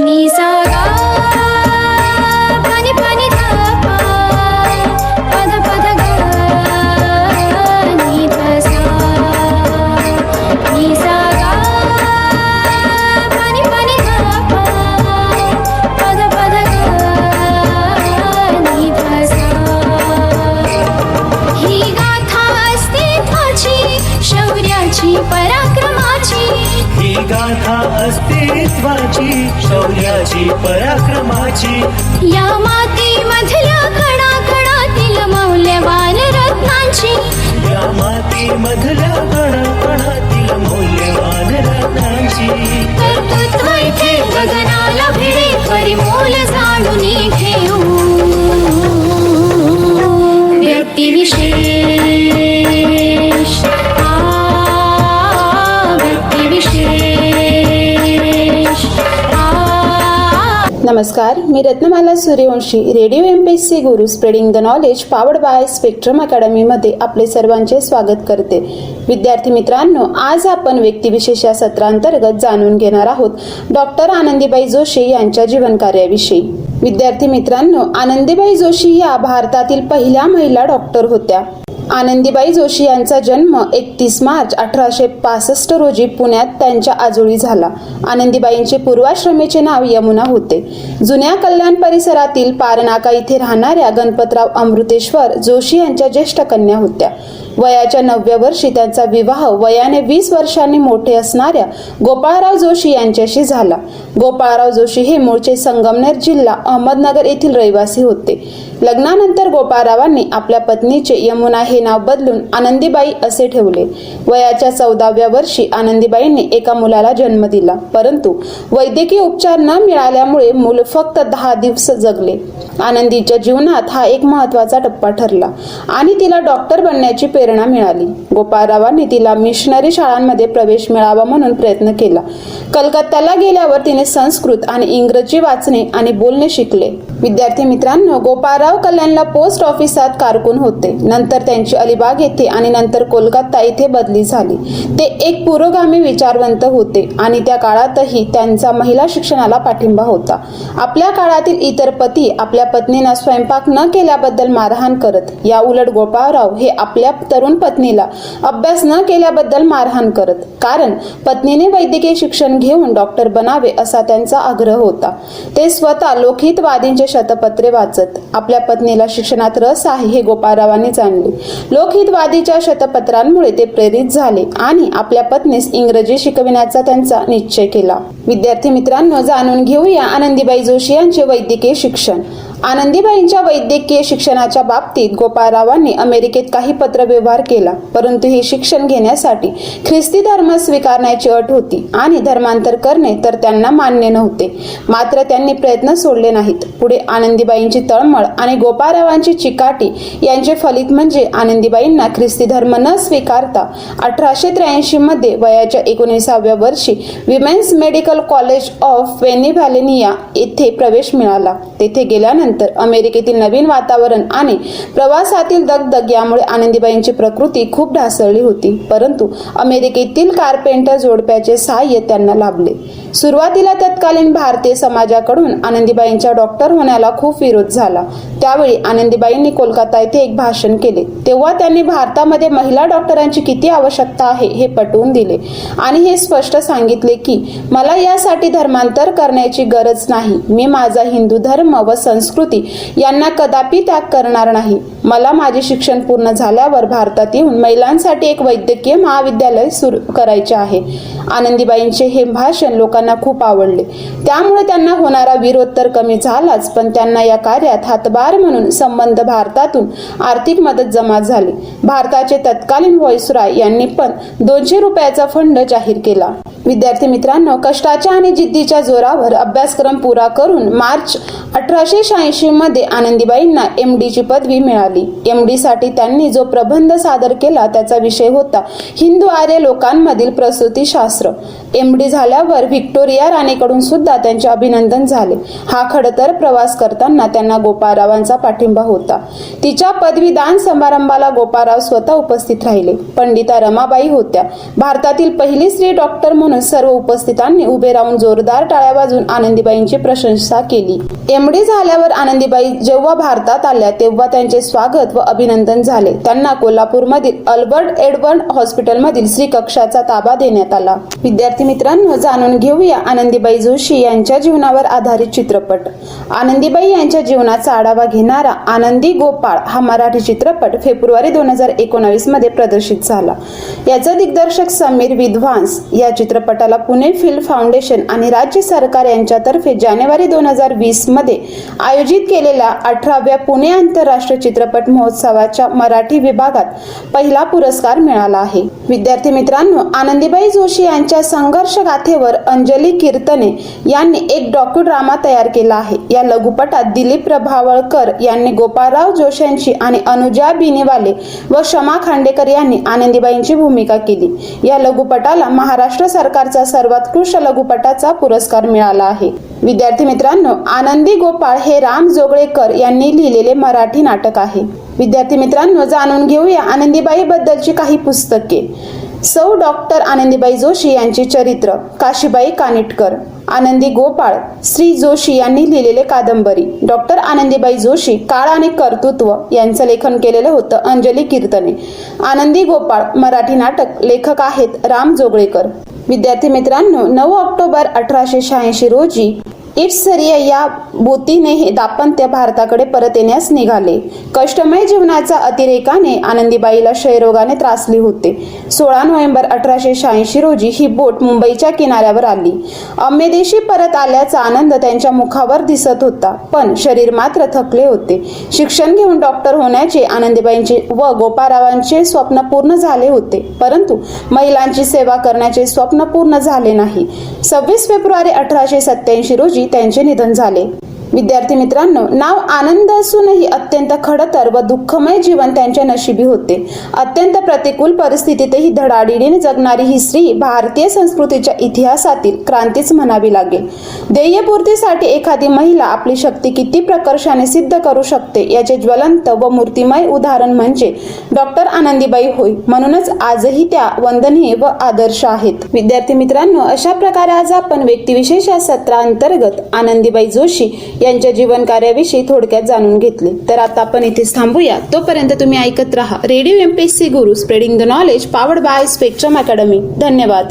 नि अस्तित्वाची शौर्याची पराक्रमाची. या मातीमधल्या कणा कणातील मौल्यवान रत्नांची. या माती मधल्या कणाकणातील मौल्यवान नमस्कार मी Ratnamala Suryavanshi radio M P C Guru spreading the knowledge powered by spectrum अकॅडमीमध्ये आपले सर्वांचे स्वागत करते. विद्यार्थी मित्रांनो आज आपण व्यक्तिविशेष या सत्रांतर्गत जाणून घेणार आहोत डॉक्टर आनंदीबाई जोशी यांच्या जीवनकार्याविषयी. विद्यार्थी मित्रांनो आनंदीबाई जोशी या भारतातील पहिल्या महिला डॉक्टर होत्या. आनंदीबाई जोशी यांचा जन्म एकतीस मार्च अठराशे पासष्ट रोजी पुण्यात त्यांच्या आजोळी झाला. आनंदीबाईंचे पूर्वाश्रमेचे नाव यमुना होते. जुन्या कल्याण परिसरातील पारनाका इथे राहणाऱ्या गणपतराव अमृतेश्वर जोशी यांच्या ज्येष्ठ कन्या होत्या. वयाच्या नवव्या वर्षी त्यांचा विवाह वयाने वीस वर्षांनी मोठे असणाऱ्या गोपाळराव जोशी यांच्याशी झाला. गोपाळराव जोशी हे मूळचे संगमनेर जिल्हा अहमदनगर येथील रहिवासी होते. लग्नानंतर गोपाळरावांनी आपल्या पत्नीचे यमुना हे नाव बदलून आनंदीबाई असे ठेवले. वयाच्या चौदाव्या वर्षी आनंदीबाईंनी एका मुलाला जन्म दिला. परंतु वैद्यकीय उपचार न मिळाल्यामुळे मूल फक्त दहा दिवस जगले. आनंदीच्या जीवनात हा एक महत्त्वाचा टप्पा ठरला आणि तिला डॉक्टर बनण्याची प्रेरणा मिळाली. गोपाळरावांनी तिला मिशनरी शाळांमध्ये प्रवेश मिळावा म्हणून प्रयत्न केला. कलकत्त्याला गेल्यावर तिने संस्कृत आणि इंग्रजी वाचणे आणि बोलणे शिकले. विद्यार्थी मित्रांनो गोपाळराव कल्याणला पोस्ट ऑफिसात कारकून होते. नंतर त्यांची अलिबाग येथे आणि नंतर कोलकाता येथे बदली झाली. ते एक पुरोगामी विचारवंत होते आणि त्या काळातही त्यांचा महिला शिक्षणाला पाठिंबा होता. आपल्या काळातील इतर पती आपल्या पत्नींना स्वयंपाक न केल्याबद्दल मारहाण करत या उलट गोपाळराव हे आपल्या तरुण पत्नीला अभ्यास न केल्याबद्दल मारहाण करत. कारण पत्नीने वैद्यकीय शिक्षण घेऊन डॉक्टर बनावे असा त्यांचा आग्रह होता. ते स्वतः लोकहितवादींचे शतपत्रे वाचत. आपल्या पत्नीला शिक्षणात रस आहे हे गोपाळरावांनी जाणले. लोकहितवादीच्या शतपत्रांमुळे ते प्रेरित झाले आणि आपल्या पत्नीस इंग्रजी शिकविण्याचा त्यांचा निश्चय केला. विद्यार्थी मित्रांनो जाणून घेऊया आनंदीबाई जोशी यांचे वैद्यकीय शिक्षण. आनंदीबाईंच्या वैद्यकीय शिक्षणाच्या बाबतीत गोपाळरावांनी अमेरिकेत काही पत्रव्यवहार केला परंतु हे शिक्षण घेण्यासाठी ख्रिस्ती धर्म स्वीकारण्याची अट होती आणि धर्मांतर करणे तर त्यांना मान्य नव्हते. मात्र त्यांनी प्रयत्न सोडले नाहीत. पुढे आनंदीबाईंची तळमळ आणि गोपाळरावांची चिकाटी यांचे फलित म्हणजे आनंदीबाईंना ख्रिस्ती धर्म न स्वीकारता अठराशे त्र्याऐंशी मध्ये वयाच्या एकोणीसाव्या वर्षी women's medical college of Pennsylvania येथे प्रवेश मिळाला. तेथे गेल्यानंतर अमेरिकेतील नवीन वातावरण आणि प्रवासातील दगदग यामुळे आनंदीबाईंची प्रकृती खूप ढासळली होती. परंतु अमेरिकेतील कार्पेंटर जोडप्याचे सहाय्य त्यांना लाभले. सुरुवातीला तत्कालीन भारतीय समाजाकडून आनंदीबाईंच्या डॉक्टर होण्याला खूप विरोध झाला. त्यावेळी आनंदीबाईंनी कोलकाता येथे एक भाषण केले. तेव्हा त्यांनी भारतामध्ये महिला डॉक्टरांची किती आवश्यकता आहे हे पटवून दिले. आणि हे स्पष्ट सांगितले की मला यासाठी धर्मांतर करण्याची गरज नाही. मी माझा हिंदू धर्म व संस्कृती यांना कदापि त्याग करणार नाही. मला माझे शिक्षण पूर्ण झाल्यावर भारतात येऊन महिलांसाठी एक वैद्यकीय महाविद्यालय सुरू करायचे आहे. आनंदीबाईंचे हे भाषण लोकांना खूप आवडले. त्यामुळे त्यांना होणारा विरोध तर कमी झालाच पण त्यांना या कार्यात हातभार म्हणून संबंध भारतातून आर्थिक मदत जमा झाली. भारताचे तत्कालीन व्हॉइसरॉय यांनी पण दोनशे रुपयाचा फंड जाहीर केला. विद्यार्थी मित्रांनो कष्टाच्या आणि जिद्दीच्या जोरावर अभ्यासक्रम पुरा करून मार्च अठराशे शहाऐंशी मध्ये आनंदीबाईंना एम डी ची पदवी मिळाली. एम डी साठी त्यांनी जो प्रबंध सादर केला त्याचा विषय होता हिंदू आर्य लोकांमधील प्रसूतीशास्त्र एम डी झाल्यावर व्हिक्टोरिया राणीकडून सुद्धा त्यांचे अभिनंदन झाले. हा खडतर प्रवास करताना त्यांना गोपाळरावांचा पाठिंबा होता. तिच्या पदवीदान समारंभाला गोपाळराव स्वतः उपस्थित राहिले. पंडिता रमाबाई होत्या. भारतातील पहिली स्त्री डॉक्टर म्हणून म्हणून सर्व उपस्थितांनी उभे राहून जोरदार टाळ्या वाजून आनंदीबाईंची प्रशंसा केली. एमडी झाल्यावर आनंदीबाई जेव्हा भारतात आल्या तेव्हा त्यांचे स्वागत व अभिनंदन झाले. त्यांना कोल्हापूरमधील अल्बर्ट एडवर्ड हॉस्पिटलमधील श्री कक्षाचा ताबा देण्यात आला. विद्यार्थी मित्रांनो जाणून घेऊया आनंदीबाई जोशी यांच्या जीवनावर आधारित चित्रपट. आनंदीबाई यांच्या जीवनाचा आढावा घेणारा आनंदी गोपाळ हा मराठी चित्रपट फेब्रुवारी दोन हजार एकोणावीसमध्ये प्रदर्शित झाला. याचा दिग्दर्शक समीर विद्वांस या चित्रपट चित्रपटाला पुणे फिल्म फाउंडेशन आणि राज्य सरकार यांच्यातर्फे जानेवारी दोन हजार वीसमध्ये आयोजित केलेल्या अठराव्या पुणे आंतरराष्ट्रीय चित्रपट महोत्सवाच्या मराठी विभागात पहिला पुरस्कार मिळाला आहे. विद्यार्थी मित्रांनो आनंदीबाई जोशी यांच्या संघर्ष गाथेवर अंजली कीर्तने यांनी एक डॉक्युड्रामा तयार केला आहे. या लघुपटात दिलीप प्रभावळकर यांनी गोपाळराव जोशांची आणि अनुजा बिनेवाले व क्षमा खांडेकर यांनी आनंदीबाईंची भूमिका केली. या लघुपटाला महाराष्ट्र सरकारचा सर्वोत्कृष्ट लघुपटाचा पुरस्कार मिळाला आहे. विद्यार्थी मित्रांनो आनंदी गोपाळ हे राम जोगळेकर यांनी लिहिलेले मराठी नाटक आहे. विद्यार्थी मित्रांनो जाणून घेऊया आनंदीबाई बद्दलची काही पुस्तके. सौ डॉक्टर आनंदीबाई जोशी यांचे चरित्र काशीबाई कानिटकर. आनंदी गोपाळ श्री जोशी यांनी लिहिलेले कादंबरी. डॉक्टर आनंदीबाई जोशी काळ आणि कर्तृत्व यांचं लेखन केलेलं होतं अंजली कीर्तने. आनंदी गोपाळ मराठी नाटक लेखक आहेत राम जोगळेकर. विद्यार्थी मित्रांनो नऊ ऑक्टोबर अठराशे शहाऐंशी रोजी इट्सरिया या बोतीने हे दाम्पत्य भारताकडे परत येण्यास निघाले. कष्टमय जीवनाच्या अतिरेकाने आनंदीबाईला क्षयरोगाने त्रासली होते. सोळा नोव्हेंबर अठराशे शहाऐंशी रोजी ही बोट मुंबईच्या किनाऱ्यावर आली. अम्मेदेशी परत आल्याचा आनंद त्यांच्या मुखावर दिसत होता पण शरीर मात्र थकले होते. शिक्षण घेऊन डॉक्टर होण्याचे आनंदीबाईंचे व गोपारावांचे स्वप्न पूर्ण झाले होते परंतु महिलांची सेवा करण्याचे स्वप्न पूर्ण झाले नाही. सव्वीस फेब्रुवारी अठराशे सत्याऐंशी रोजी त्यांचे निधन झाले. विद्यार्थी मित्रांनो नाव आनंद असूनही अत्यंत खडतर व दुःखमय जीवन त्यांच्या नशिबी होते. अत्यंत प्रतिकूल परिस्थितीतही धडाडीने जगणारी ही स्त्री भारतीय संस्कृतीच्या इतिहासातील क्रांतीच म्हणावी लागेल. ध्येयपूर्तीसाठी एखादी महिला आपली शक्ती किती प्रकर्षाने सिद्ध करू शकते याचे ज्वलंत व मूर्तिमय उदाहरण म्हणजे डॉक्टर आनंदीबाई होय. म्हणूनच आजही त्या वंदनीय व आदर्श आहेत. विद्यार्थी मित्रांनो अशा प्रकारे आज आपण व्यक्तिविशेष या सत्रांतर्गत आनंदीबाई जोशी यांच्या जीवन कार्याविषयी थोडक्यात जाणून घेतले. तर आता आपण इथेच थांबूया. तोपर्यंत तुम्ही ऐकत राहा. Radio MPSC Guru spreading the knowledge powered by spectrum academy धन्यवाद.